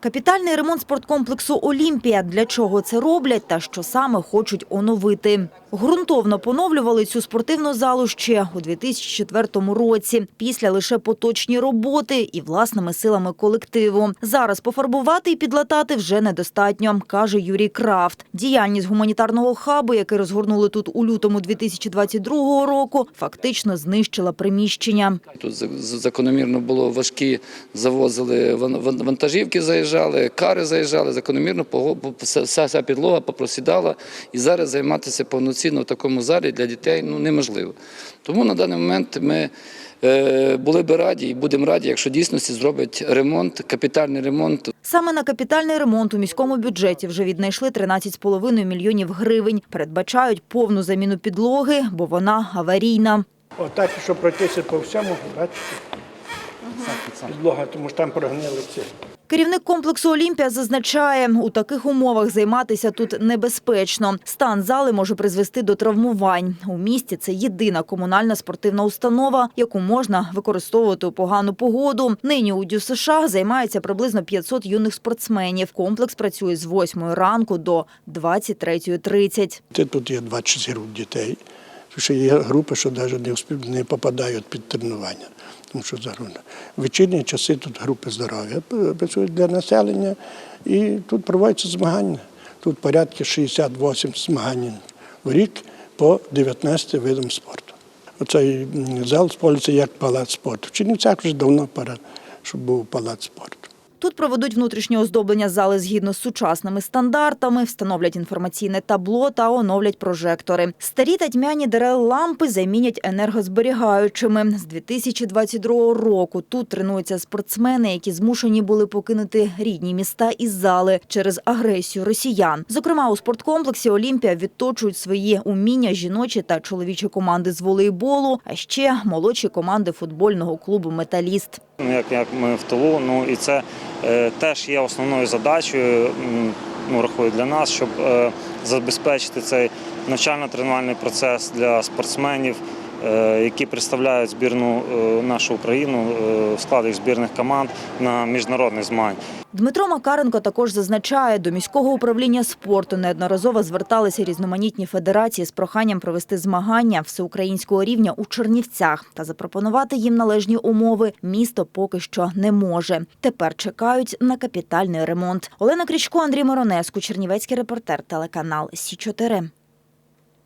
Капітальний ремонт спорткомплексу Олімпія. Для чого це роблять та що саме хочуть оновити? Ґрунтовно поновлювали цю спортивну залу ще у 2004 році. Після лише поточні роботи і власними силами колективу. Зараз пофарбувати і підлатати вже недостатньо, каже Юрій Крафт. Діяльність гуманітарного хабу, який розгорнули тут у лютому 2022 року, фактично знищила приміщення. Тут за- за- закономірно було важкі, завозили ван- ван- вантажівки, заїжджали, кари заїжджали, закономірно вся, вся вся підлога попросідала. І зараз займатися повноцінно в такому залі для дітей ну, неможливо. Тому на даний момент ми е, були би раді і будемо раді, якщо дійсності зроблять ремонт, капітальний ремонт Саме на капітальний ремонт у міському бюджеті вже віднайшли 13,5 мільйонів гривень. Передбачають повну заміну підлоги, бо вона аварійна. Отак, щоб пройтися по всьому, бачите? Підлога, тому що там прогнили ці. Керівник комплексу Олімпія зазначає, у таких умовах займатися тут небезпечно. Стан зали може призвести до травмувань. У місті це єдина комунальна спортивна установа, яку можна використовувати у погану погоду. Нині у ДЮСШ займається приблизно 500 юних спортсменів. Комплекс працює з 8 ранку до 23.30. Це Тут є 20 груп дітей. Що є групи, що навіть не, попадають під тренування. Тому що загрузно. В вечірні часи тут групи здоров'я працюють для населення і тут проводяться змагання. Тут порядки 68 змагань в рік по 19 видам спорту. Оцей зал спользується як палац спорту. В Чернівцях вже давно пора, щоб був палац спорту. Тут проведуть внутрішнє оздоблення зали згідно з сучасними стандартами, встановлять інформаційне табло та оновлять прожектори. Старі та тьмяні дерел лампи замінять енергозберігаючими. З 2022 року тут тренуються спортсмени, які змушені були покинути рідні міста і зали через агресію росіян. Зокрема, у спорткомплексі Олімпія відточують свої уміння жіночі та чоловічі команди з волейболу, а ще молодші команди футбольного клубу Металіст. Ну, як, як ми в тилу. Ну і це е, теж є основною задачею, ну, рахую для нас, щоб е, забезпечити цей навчально-тренувальний процес для спортсменів, які представляють збірну е, нашу Україну е, в складі збірних команд на міжнародних змаганнях. Дмитро Макаренко також зазначає, до міського управління спорту неодноразово зверталися різноманітні федерації з проханням провести змагання всеукраїнського рівня у Чернівцях та запропонувати їм належні умови. Місто поки що не може. Тепер чекають на капітальний ремонт. Олена Крічко, Андрій Моронеску, Чернівецький репортер, телеканал Сі 4